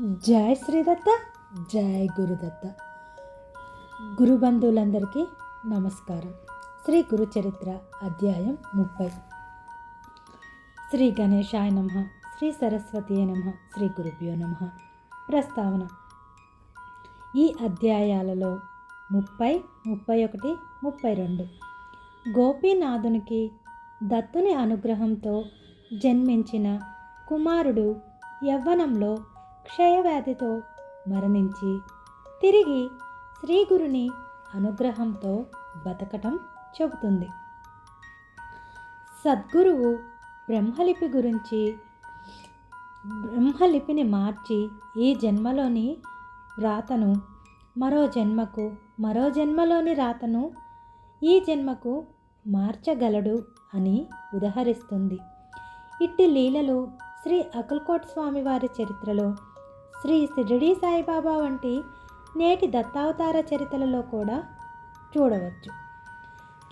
జై శ్రీదత్త జై గురుదత్త. గురుబంధువులందరికీ నమస్కారం. శ్రీ గురు చరిత్ర అధ్యాయం ముప్పై. శ్రీ గణేశాయ నమ శ్రీ సరస్వతి నమ శ్రీ గురుభ్యో నమ. ప్రస్తావన. ఈ అధ్యాయాలలో ముప్పై ముప్పై ఒకటి ముప్పై రెండు. గోపీనాథునికి దత్తుని అనుగ్రహంతో జన్మించిన కుమారుడు యవ్వనంలో క్షయవ్యాధితో మరణించి తిరిగి శ్రీగురుని అనుగ్రహంతో బతకటం చెబుతుంది. సద్గురువు బ్రహ్మలిపి గురించి బ్రహ్మలిపిని మార్చి ఈ జన్మలోని రాతను మరో జన్మకు మరో జన్మలోని రాతను ఈ జన్మకు మార్చగలడు అని ఉదహరిస్తుంది. ఇట్టి లీలలు శ్రీ అకుల్కోట్ స్వామి వారి చరిత్రలో శ్రీ షిరిడి సాయిబాబా వంటి నేటి దత్తావతార చరిత్రలలో కూడా చూడవచ్చు.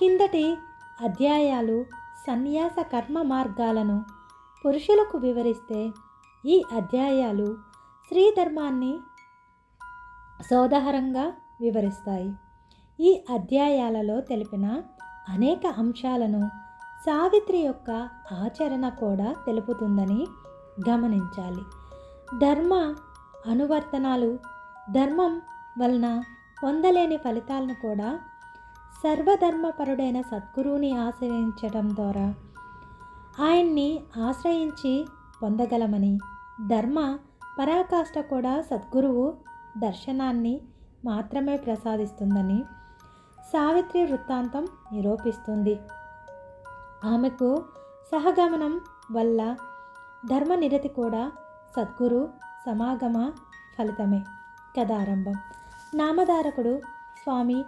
కిందటి అధ్యాయాలు సన్యాస కర్మ మార్గాలను పురుషులకు వివరిస్తే ఈ అధ్యాయాలు స్త్రీ ధర్మాన్ని సోదహరంగా వివరిస్తాయి. ఈ అధ్యాయాలలో తెలిపిన అనేక అంశాలను సావిత్రి యొక్క ఆచరణ కూడా తెలుపుతుందని గమనించాలి. ధర్మ అనువర్తనాలు ధర్మం వలన పొందలేని ఫలితాలను కూడా సర్వధర్మపరుడైన సద్గురువుని ఆశ్రయించడం ద్వారా ఆయన్ని ఆశ్రయించి పొందగలమని ధర్మ పరాకాష్ట కూడా సద్గురువు దర్శనాన్ని మాత్రమే ప్రసాదిస్తుందని సావిత్రి వృత్తాంతం నిరూపిస్తుంది. ఆమెకు సహగమనం వల్ల ధర్మనిరతి కూడా సద్గురు సమాగమ ఫలితమే. కథారంభం. నామధారకుడు స్వామి.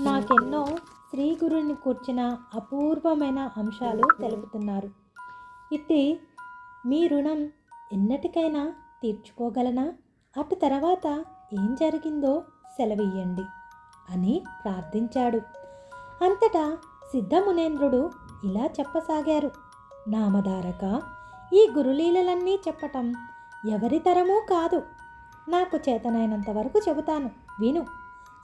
నాకెన్నో శ్రీ గురుని కూర్చిన అపూర్వమైన అంశాలు తెలుపుతున్నారు. ఇది మీ రుణం ఎన్నటికైనా తీర్చుకోగలనా? అటు తర్వాత ఏం జరిగిందో సెలవియ్యండి అని ప్రార్థించాడు. అంతటా సిద్ధమునేంద్రుడు ఇలా చెప్పసాగారు. నామధారక ఈ గురులీలలన్నీ చెప్పటం ఎవరి తరమూ కాదు. నాకు చేతనైనంత వరకు చెబుతాను. విను.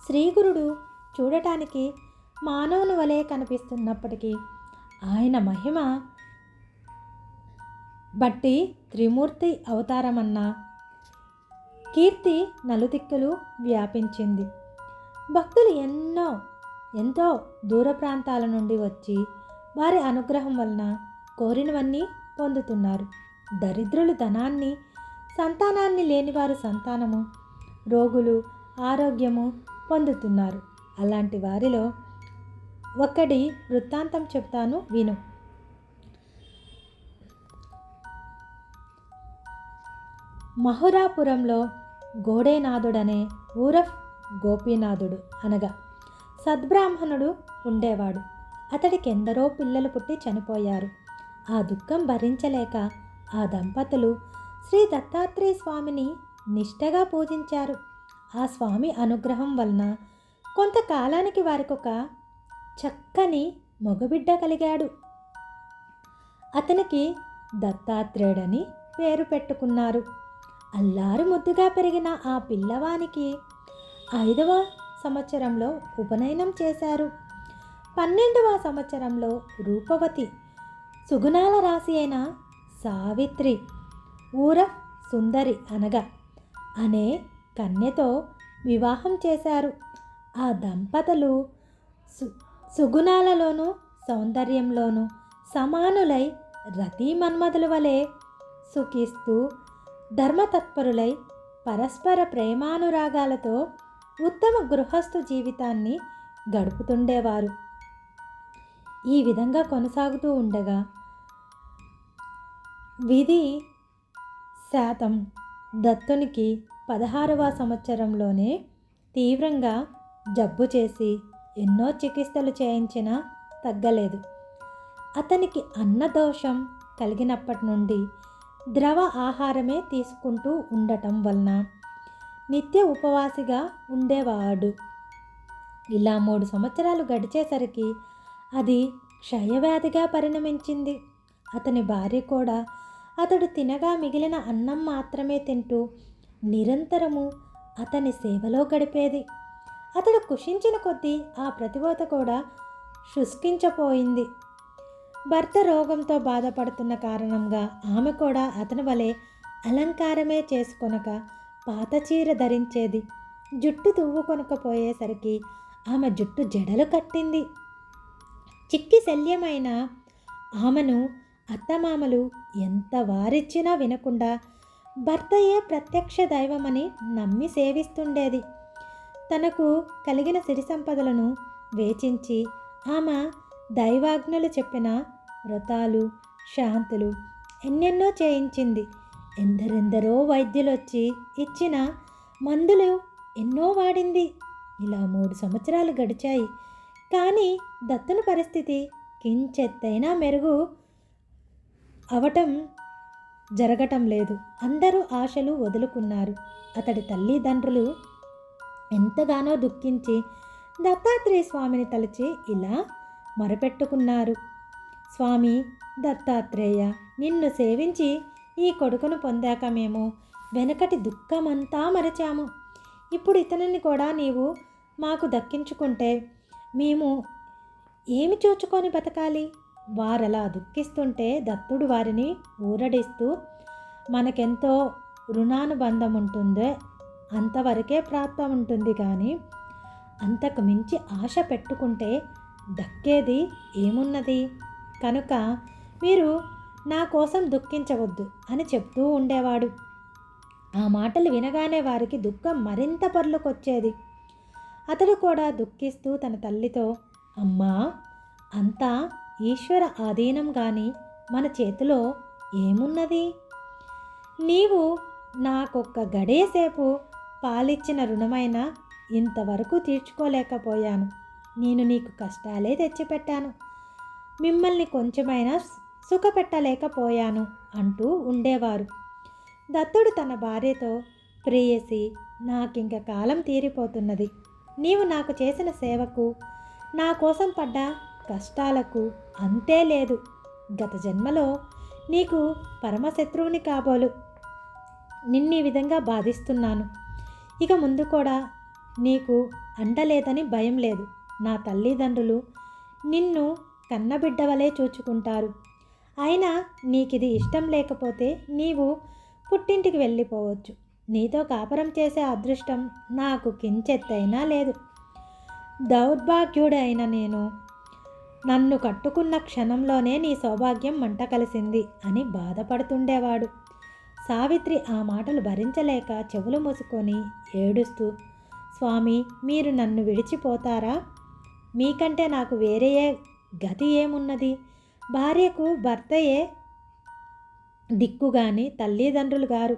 శ్రీగురుడు చూడటానికి మానవుని వలె కనిపిస్తున్నప్పటికీ ఆయన మహిమ బట్టి త్రిమూర్తి అవతారమన్న కీర్తి నలుదిక్కులు వ్యాపించింది. భక్తులు ఎన్నో ఎంతో దూర ప్రాంతాల నుండి వచ్చి వారి అనుగ్రహం వలన కోరినవన్నీ పొందుతున్నారు. దరిద్రులు ధనాన్ని సంతానాన్ని లేనివారు సంతానము రోగులు ఆరోగ్యము పొందుతున్నారు. అలాంటి వారిలో ఒకటి వృత్తాంతం చెప్తాను విను. మహురాపురంలో గోడేనాథుడనే ఊరఫ్ గోపీనాథుడు అనగా సద్బ్రాహ్మణుడు ఉండేవాడు. అతడికి ఎందరో పిల్లలు పుట్టి చనిపోయారు. ఆ దుఃఖం భరించలేక ఆ దంపతులు శ్రీ దత్తాత్రేయ స్వామిని నిష్టగా పూజించారు. ఆ స్వామి అనుగ్రహం వలన కొంతకాలానికి వారికొక చక్కని మగబిడ్డ కలిగాడు. అతనికి దత్తాత్రేయుడని పేరు పెట్టుకున్నారు. అల్లారు ముద్దుగా పెరిగిన ఆ పిల్లవానికి ఐదవ సంవత్సరంలో ఉపనయనం చేశారు. పన్నెండవ సంవత్సరంలో రూపవతి సుగుణాల రాశి అయిన సావిత్రి ఊర సుందరి అనగా అనే కన్యతో వివాహం చేశారు. ఆ దంపతులు సు సుగుణాలలోనూ సౌందర్యంలోనూ సమానులై రతీ మన్మధుల వలె సుఖిస్తూ ధర్మతత్పరులై పరస్పర ప్రేమానురాగాలతో ఉత్తమ గృహస్థు జీవితాన్ని గడుపుతుండేవారు. ఈ విధంగా కొనసాగుతూ ఉండగా విధి శాతం దత్తునికి పదహారవ సంవత్సరంలోనే తీవ్రంగా జబ్బు చేసి ఎన్నో చికిత్సలు చేయించినా తగ్గలేదు. అతనికి అన్నదోషం కలిగినప్పటి నుండి ద్రవ ఆహారమే తీసుకుంటూ ఉండటం వలన నిత్య ఉపవాసిగా ఉండేవాడు. ఇలా మూడు సంవత్సరాలు గడిచేసరికి అది క్షయవ్యాధిగా పరిణమించింది. అతని భార్య కూడా అతడు తినగా మిగిలిన అన్నం మాత్రమే తింటూ నిరంతరము అతని సేవలో గడిపేది. అతడు కుషించిన కొద్దీ ఆ ప్రతిభత కూడా శుష్కించపోయింది. భర్త రోగంతో బాధపడుతున్న కారణంగా ఆమె కూడా అతని వలె అలంకారమే చేసుకొనక పాత చీర ధరించేది. జుట్టు తువ్వుకొనకపోయేసరికి ఆమె జుట్టు జడలు కట్టింది. చిక్కి శల్యమైన ఆమెను అత్తమామలు ఎంత వారిచ్చినా వినకుండా భర్తయే ప్రత్యక్ష దైవమని నమ్మి సేవిస్తుండేది. తనకు కలిగిన సిరి సంపదలను వేచించి ఆమె దైవాజ్ఞలు చెప్పిన వ్రతాలు శాంతులు ఎన్నెన్నో చేయించింది. ఎందరెందరో వైద్యులు వచ్చి ఇచ్చిన మందులు ఎన్నో వాడింది. ఇలా మూడు సంవత్సరాలు గడిచాయి. కానీ దత్తుని పరిస్థితి కించెత్తైనా మెరుగు అవటం జరగటం లేదు. అందరూ ఆశలు వదులుకున్నారు. అతడి తల్లిదండ్రులు ఎంతగానో దుఃఖించి దత్తాత్రేయ స్వామిని తలచి ఇలా మొరపెట్టుకున్నారు. స్వామి దత్తాత్రేయ నిన్ను సేవించి ఈ కొడుకును పొందాక మేము వెనకటి దుఃఖమంతా మరచాము. ఇప్పుడు ఇతనిని కూడా నీవు మాకు దక్కించుకుంటే మేము ఏమి చూచుకొని బతకాలి? వారలా దుఃఖిస్తుంటే దత్తుడు వారిని ఊరడిస్తూ మనకెంతో రుణానుబంధం ఉంటుందో అంతవరకే ప్రాప్తం ఉంటుంది కానీ అంతకు మించి ఆశ పెట్టుకుంటే దక్కేది ఏమున్నది? కనుక మీరు నా కోసం దుఃఖించవద్దు అని చెప్తూ ఉండేవాడు. ఆ మాటలు వినగానే వారికి దుఃఖం మరింత పర్లుకొచ్చేది. అతడు కూడా దుఃఖిస్తూ తన తల్లితో అమ్మా అంతా ఈశ్వర ఆధీనం కానీ మన చేతిలో ఏమున్నది? నీవు నాకొక్క గడేసేపు పాలిచ్చిన రుణమైన ఇంతవరకు తీర్చుకోలేకపోయాను. నేను నీకు కష్టాలే తెచ్చిపెట్టాను. మిమ్మల్ని కొంచెమైనా సుఖపెట్టలేకపోయాను అంటూ ఉండేవారు. దత్తుడు తన భార్యతో ప్రేయసి నాకింక కాలం తీరిపోతున్నది. నీవు నాకు చేసిన సేవకు నా కోసం పడ్డ కష్టాలకు అంతే లేదు. గత జన్మలో నీకు పరమశత్రువుని కాబోలు. నిన్నీ విధంగా బాధిస్తున్నాను. ఇక ముందు కూడా నీకు అండలేదని భయం లేదు. నా తల్లిదండ్రులు నిన్ను కన్నబిడ్డవలే చూచుకుంటారు. అయినా నీకిది ఇష్టం లేకపోతే నీవు పుట్టింటికి వెళ్ళిపోవచ్చు. నీతో కాపురం చేసే అదృష్టం నాకు కించెత్తైనా లేదు. దౌర్భాగ్యుడైన నేను నన్ను కట్టుకున్న క్షణంలోనే నీ సౌభాగ్యం మంట కలిసింది అని బాధపడుతుండేవాడు. సావిత్రి ఆ మాటలు భరించలేక చెవులు మూసుకొని ఏడుస్తూ స్వామి మీరు నన్ను విడిచిపోతారా? మీకంటే నాకు వేరే గతి ఏమున్నది? భార్యకు భర్తయే దిక్కుగాని తల్లిదండ్రులు గారు.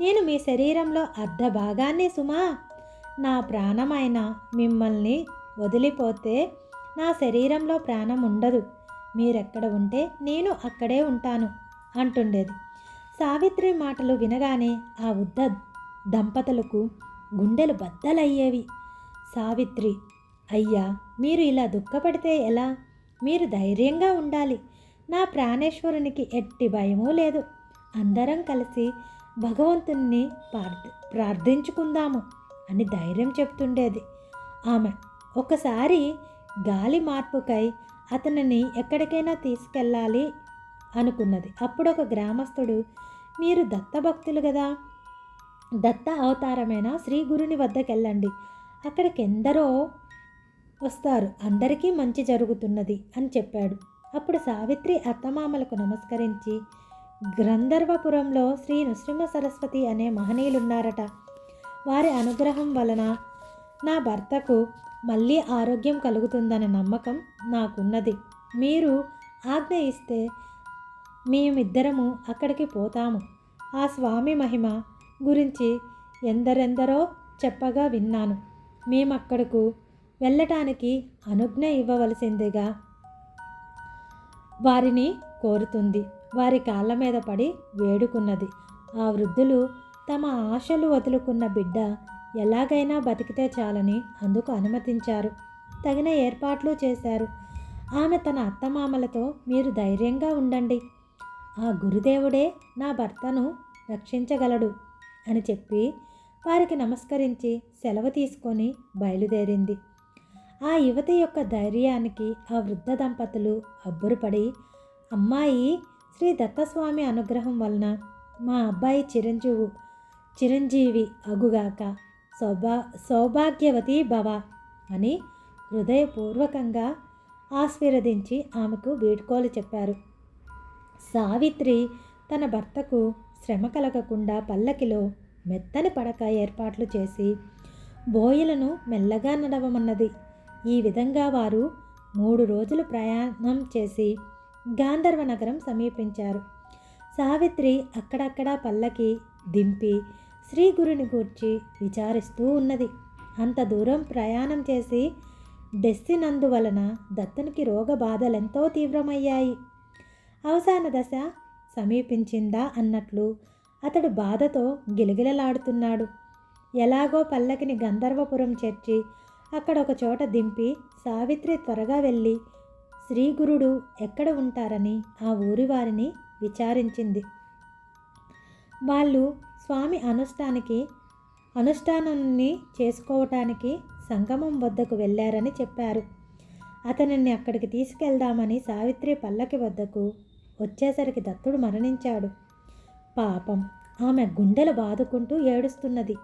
నేను మీ శరీరంలో అర్ధ భాగాన్ని సుమా. నా ప్రాణమైన మిమ్మల్ని వదిలిపోతే నా శరీరంలో ప్రాణం ఉండదు. మీరెక్కడ ఉంటే నేను అక్కడే ఉంటాను అంటుండేది. సావిత్రి మాటలు వినగానే ఆ ఉద్ద దంపతులకు గుండెలు బద్దలయ్యేవి. సావిత్రి అయ్యా మీరు ఇలా దుఃఖపడితే ఎలా? మీరు ధైర్యంగా ఉండాలి. నా ప్రాణేశ్వరునికి ఎట్టి భయమూ లేదు. అందరం కలిసి భగవంతుణ్ణి ప్రార్థించుకుందాము అని ధైర్యం చెప్తుండేది. ఆమె ఒకసారి గాలి మార్పుకై అతనిని ఎక్కడికైనా తీసుకెళ్ళాలి అనుకున్నది. అప్పుడు ఒక గ్రామస్తుడు మీరు దత్తభక్తులు కదా దత్త అవతారమైన? శ్రీ గురుని వద్దకెళ్ళండి. అక్కడికి ఎందరో వస్తారు. అందరికీ మంచి జరుగుతున్నది అని చెప్పాడు. అప్పుడు సావిత్రి అత్తమామలకు నమస్కరించి గ్రంధర్వపురంలో శ్రీ నృసింహ సరస్వతి అనే మహనీయులున్నారట. వారి అనుగ్రహం వలన నా భర్తకు మళ్ళీ ఆరోగ్యం కలుగుతుందనే నమ్మకం నాకున్నది. మీరు ఆజ్ఞ ఇస్తే మేమిద్దరము అక్కడికి పోతాము. ఆ స్వామి మహిమ గురించి ఎందరెందరో చెప్పగా విన్నాను. మేమక్కడకు వెళ్ళటానికి అనుజ్ఞ ఇవ్వవలసిందిగా వారిని కోరుతుంది. వారి కాళ్ళ మీద పడి వేడుకున్నది. ఆ వృద్ధులు తమ ఆశలు వదులుకున్న బిడ్డ ఎలాగైనా బతికితే చాలని అందుకు అనుమతించారు. తగిన ఏర్పాట్లు చేశారు. ఆమె తన అత్తమామలతో మీరు ధైర్యంగా ఉండండి. ఆ గురుదేవుడే నా భర్తను రక్షించగలడు అని చెప్పి వారికి నమస్కరించి సెలవు తీసుకొని బయలుదేరింది. ఆ యువతి యొక్క ధైర్యానికి ఆ వృద్ధ దంపతులు అబ్బురుపడి అమ్మాయి శ్రీ దత్తస్వామి అనుగ్రహం వలన మా అబ్బాయి చిరంజీవు చిరంజీవి అగుగాక. సౌభా సౌభాగ్యవతి భవ అని హృదయపూర్వకంగా ఆశీర్వదించి ఆమెకు వీడ్కోలు చెప్పారు. సావిత్రి తన భర్తకు శ్రమ కలగకుండా పల్లకిలో మెత్తని పడక ఏర్పాట్లు చేసి బోయలను మెల్లగా నడవమన్నది. ఈ విధంగా వారు మూడు రోజులు ప్రయాణం చేసి గాంధర్వ నగరం సమీపించారు. సావిత్రి అక్కడక్కడా పల్లకి దింపి శ్రీ గురుని గూర్చి విచారిస్తూ ఉన్నది. అంత దూరం ప్రయాణం చేసి డెస్సినందువలన దత్తునికి రోగ బాధలెంతో తీవ్రమయ్యాయి. అవసాన దశ సమీపించిందా అన్నట్లు అతడు బాధతో గిలగిలలాడుతున్నాడు. ఎలాగో పల్లకిని గంధర్వపురం చేర్చి అక్కడ ఒక చోట దింపి సావిత్రి త్వరగా వెళ్ళి శ్రీగురుడు ఎక్కడ ఉంటారని ఆ ఊరి వారిని విచారించింది. వాళ్ళు స్వామి అనుష్ఠానికి అనుష్ఠానాన్ని చేసుకోవటానికి సంగమం వద్దకు వెళ్ళారని చెప్పారు. అతనిని అక్కడికి తీసుకెళ్దామని సావిత్రి పల్లకి వద్దకు వచ్చేసరికి దత్తుడు మరణించాడు. పాపం ఆమె గుండెలు బాదుకుంటూ ఏడుస్తున్నది.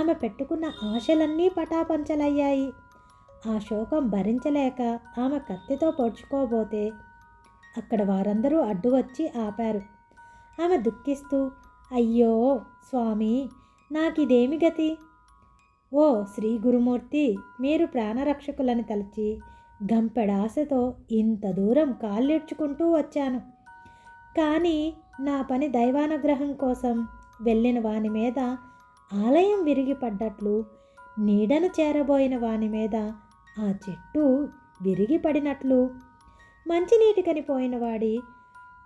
ఆమె పెట్టుకున్న ఆశలన్నీ పటాపంచలయ్యాయి. ఆ శోకం భరించలేక ఆమె కత్తితో పొడుచుకోబోతే అక్కడ వారందరూ అడ్డు వచ్చి ఆపారు. ఆమె దుఃఖిస్తూ అయ్యో స్వామి నాకిదేమి గతి? ఓ శ్రీ గురుమూర్తి మీరు ప్రాణరక్షకులని తలచి గంపెడాశతో ఇంత దూరం కాళ్ళెడ్చుకుంటూ వచ్చాను. కానీ నా పని దైవానుగ్రహం కోసం వెళ్ళిన వాని మీద ఆలయం విరిగిపడ్డట్లు నీడను చేరబోయిన వాని మీద ఆ చెట్టు విరిగిపడినట్లు మంచినీటి కనిపోయిన వాడి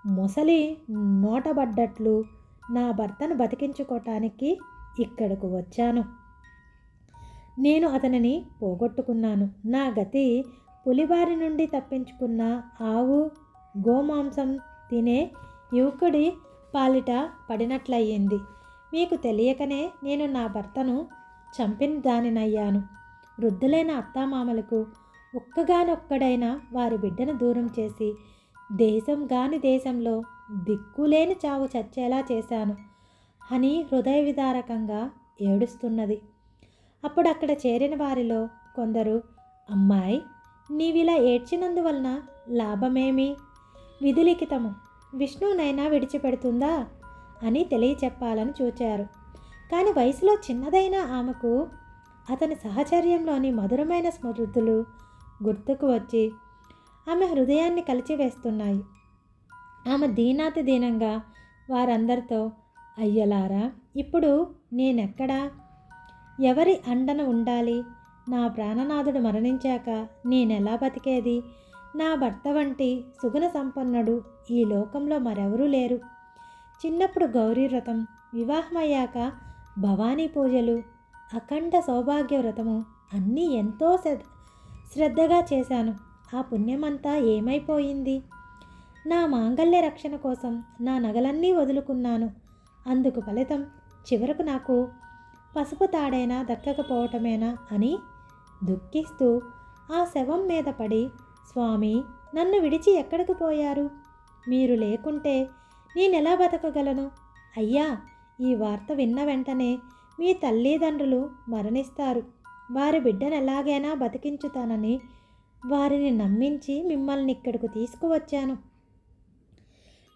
మొసలి నోటబడ్డట్లు నా భర్తను బతికించుకోవటానికి ఇక్కడకు వచ్చాను. నేను అతనిని పోగొట్టుకున్నాను. నా గతి పులిబారి నుండి తప్పించుకున్న ఆవు గోమాంసం తినే యువకుడి పాలిట పడినట్లయింది. మీకు తెలియకనే నేను నా భర్తను చంపిన దానినయ్యాను. వృద్ధులైన అత్తామామలకు ఒక్కగానొక్కడైన వారి బిడ్డను దూరం చేసి దేశం గాని దేశంలో దిక్కులేని చావు చచ్చేలా చేశాను. అని హృదయ విదారకంగా ఏడుస్తున్నది. అప్పుడు అక్కడ చేరిన వారిలో కొందరు అమ్మాయి నీవిలా ఏడ్చినందువలన లాభమేమి? విధిలిఖితము విష్ణువునైనా విడిచిపెడుతుందా? అని తెలియచెప్పాలని చూచారు. కానీ వయసులో చిన్నదైన ఆమెకు అతని సహచర్యంలోని మధురమైన స్మృతులు గుర్తుకు వచ్చి ఆమె హృదయాన్ని కలిచివేస్తున్నాయి. ఆమె దీనాతి దీనంగా వారందరితో అయ్యలారా ఇప్పుడు నేనెక్కడా? ఎవరి అండన ఉండాలి? నా ప్రాణనాథుడు మరణించాక నేనెలా బతికేది? నా భర్త వంటి సుగుణ సంపన్నుడు ఈ లోకంలో మరెవరూ లేరు. చిన్నప్పుడు గౌరీ వ్రతం వివాహమయ్యాక భవానీ పూజలు అఖండ సౌభాగ్య వ్రతము అన్నీ ఎంతో శ్రద్ధ శ్రద్ధగా చేశాను. ఆ పుణ్యమంతా ఏమైపోయింది? నా మాంగల్య రక్షణ కోసం నా నగలన్నీ వదులుకున్నాను. అందుకు ఫలితం చివరకు నాకు పసుపు తాడైనా దక్కకపోవటమేనా అని దుఃఖిస్తూ ఆ శవం మీద పడి స్వామి నన్ను విడిచి ఎక్కడికి పోయారు? మీరు లేకుంటే నేనెలా బతకగలను? అయ్యా ఈ వార్త విన్న వెంటనే మీ తల్లిదండ్రులు మరణిస్తారు. వారి బిడ్డను ఎలాగైనా బతికించుతానని వారిని నమ్మించి మిమ్మల్ని ఇక్కడికి తీసుకువచ్చాను.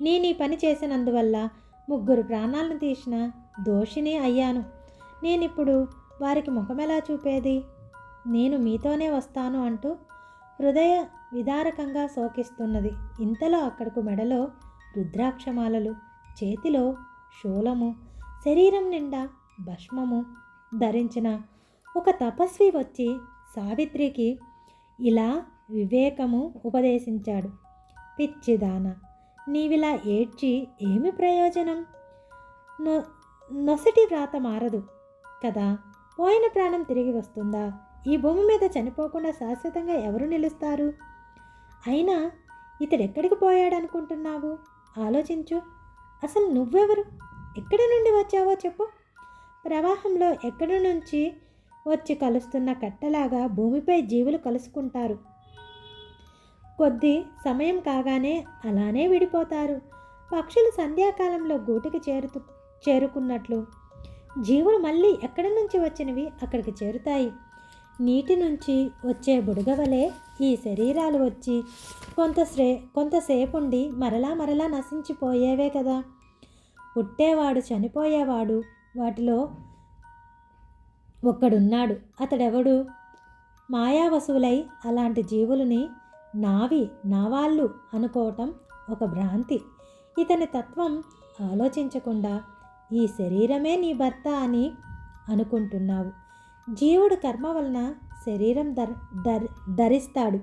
నేను ఈ పని చేసినందువల్ల ముగ్గురు ప్రాణాలను తీసిన దోషిని అయ్యాను. నేనిప్పుడు వారికి ముఖమెలా చూపేది? నేను మీతోనే వస్తాను అంటూ హృదయ విదారకంగా శోకిస్తున్నది. ఇంతలో అక్కడకు మెడలో రుద్రాక్షమాలలు చేతిలో శూలము శరీరం నిండా భస్మము ధరించిన ఒక తపస్వి వచ్చి సావిత్రికి ఇలా వివేకము ఉపదేశించాడు. పిచ్చిదాన! నీవిలా ఏడ్చి ఏమి ప్రయోజనం? నొ నొసటి వ్రాత మారదు కదా? పోయిన ప్రాణం తిరిగి వస్తుందా? ఈ భూమి మీద చనిపోకుండా శాశ్వతంగా ఎవరు నిలుస్తారు? అయినా ఇతడెక్కడికి పోయాడనుకుంటున్నావు? ఆలోచించు. అసలు నువ్వెవరు? ఎక్కడి నుండి వచ్చావో చెప్పు. ప్రవాహంలో ఎక్కడి నుంచి వచ్చి కలుస్తున్న కట్టలాగా భూమిపై జీవులు కలుసుకుంటారు. కొద్ది సమయం కాగానే అలానే విడిపోతారు. పక్షులు సంధ్యాకాలంలో గూటికి చేరుతు చేరుకున్నట్లు. జీవులు మళ్ళీ ఎక్కడి నుంచి వచ్చినవి అక్కడికి చేరుతాయి. నీటి నుంచి వచ్చే బుడగవలే ఈ శరీరాలు వచ్చి కొంత శ్రే కొంతసేపు ఉండి మరలా మరలా నశించిపోయేవే కదా. పుట్టేవాడు చనిపోయేవాడు వాటిలో ఒక్కడున్నాడు. అతడెవడు? మాయావసువులై అలాంటి జీవులని నావి నావాళ్ళు అనుకోవటం ఒక భ్రాంతి. ఇతని తత్వం ఆలోచించకుండా ఈ శరీరమే నీ భర్త అని అనుకుంటున్నావు. జీవుడు కర్మ వలన శరీరం ధర్ ధర్ ధరిస్తాడు.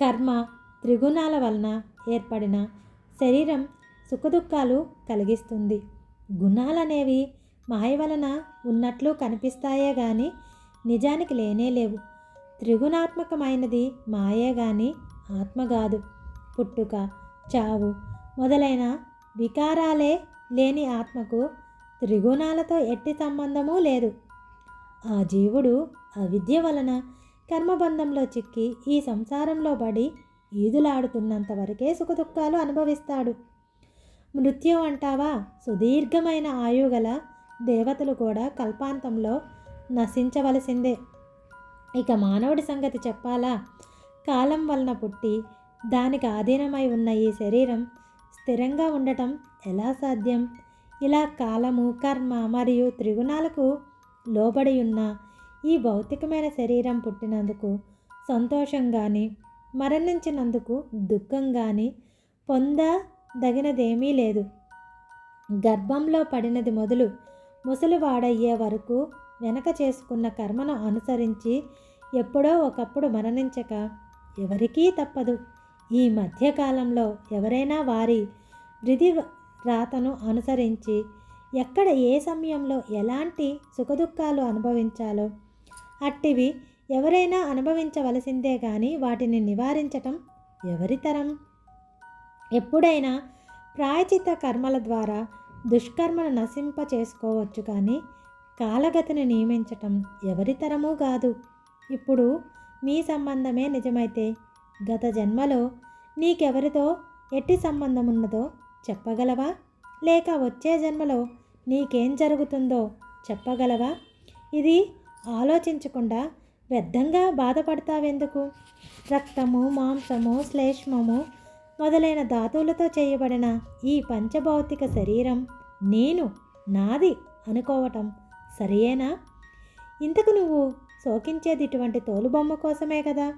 కర్మ త్రిగుణాల వలన ఏర్పడిన శరీరం సుఖదుఖాలు కలిగిస్తుంది. గుణాలనేవి మాయ వలన ఉన్నట్లు కనిపిస్తాయే కానీ నిజానికి లేనే లేవు. త్రిగుణాత్మకమైనది మాయే గాని ఆత్మ కాదు. పుట్టుక చావు మొదలైన వికారాలే లేని ఆత్మకు త్రిగుణాలతో ఎట్టి సంబంధమూ లేదు. ఆ జీవుడు అవిద్య వలన కర్మబంధంలో చిక్కి ఈ సంసారంలో పడి ఈదులాడుతున్నంత వరకే సుఖదుఖాలు అనుభవిస్తాడు. మృత్యు అంటావా? సుదీర్ఘమైన ఆయుగల దేవతలు కూడా కల్పాంతంలో నశించవలసిందే. ఇక మానవుడి సంగతి చెప్పాలా? కాలం వలన పుట్టి దానికి ఆధీనమై ఉన్న ఈ శరీరం స్థిరంగా ఉండటం ఎలా సాధ్యం? ఇలా కాలము కర్మ మరియు త్రిగుణాలకు లోబడి ఉన్న ఈ భౌతికమైన శరీరం పుట్టినందుకు సంతోషం కానీ మరణించినందుకు దుఃఖం కానీ పొందదగినదేమీ లేదు. గర్భంలో పడినది మొదలు ముసలివాడయ్యే వరకు వెనక చేసుకున్న కర్మను అనుసరించి ఎప్పుడో ఒకప్పుడు మరణించక ఎవరికీ తప్పదు. ఈ మధ్యకాలంలో ఎవరైనా వారి విధి రాతను అనుసరించి ఎక్కడ ఏ సమయంలో ఎలాంటి సుఖదుఖాలు అనుభవించాలో అట్టివి ఎవరైనా అనుభవించవలసిందే కానీ వాటిని నివారించటం ఎవరితరం ఎప్పుడైనా ప్రాయచిత కర్మల ద్వారా దుష్కర్మను నశింప చేసుకోవచ్చు కానీ కాలగతిని నియమించటం ఎవరి తరమూ కాదు. ఇప్పుడు మీ సంబంధమే నిజమైతే గత జన్మలో నీకెవరితో ఎట్టి సంబంధం ఉన్నదో చెప్పగలవా? లేక వచ్చే జన్మలో నీకేం జరుగుతుందో చెప్పగలవా? ఇది ఆలోచించకుండా వ్యర్థంగా బాధపడతావెందుకు? రక్తము మాంసము శ్లేష్మము మొదలైన ధాతువులతో చేయబడిన ఈ పంచభౌతిక శరీరం నేను నాది అనుకోవటం సరియేనా? ఇంతకు నువ్వు శోకించేది ఇటువంటి తోలుబొమ్మ కోసమే కదా.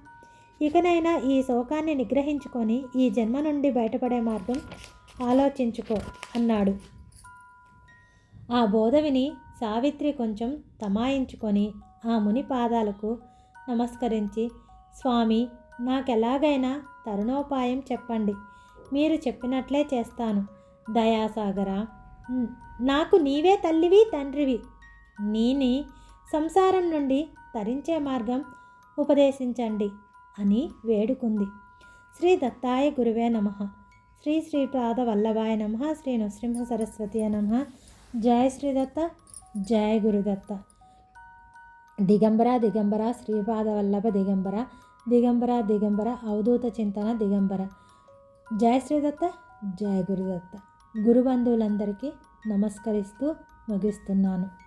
ఇకనైనా ఈ శోకాన్ని నిగ్రహించుకొని ఈ జన్మ నుండి బయటపడే మార్గం ఆలోచించుకో అన్నాడు. ఆ బోధ విని సావిత్రి కొంచెం తమాయించుకొని ఆ ముని పాదాలకు నమస్కరించి స్వామి నాకెలాగైనా తరుణోపాయం చెప్పండి. మీరు చెప్పినట్లే చేస్తాను. దయాసాగరా నాకు నీవే తల్లివి తండ్రివి. నీని సంసారం నుండి తరించే మార్గం ఉపదేశించండి అని వేడుకుంది. శ్రీ దత్తాయ గురువే నమ. శ్రీ శ్రీపాద వల్లభాయ నమ. శ్రీ నృసింహ సరస్వతి నమ. జయ శ్రీదత్త జయ గురుదత్త దిగంబర దిగంబర శ్రీపాద వల్లభ దిగంబర దిగంబర దిగంబర అవధూత చింతన దిగంబర. జయ శ్రీదత్త జయ గురుదత్త గురుబంధువులందరికీ నమస్కరిస్తూ ముగిస్తున్నాను.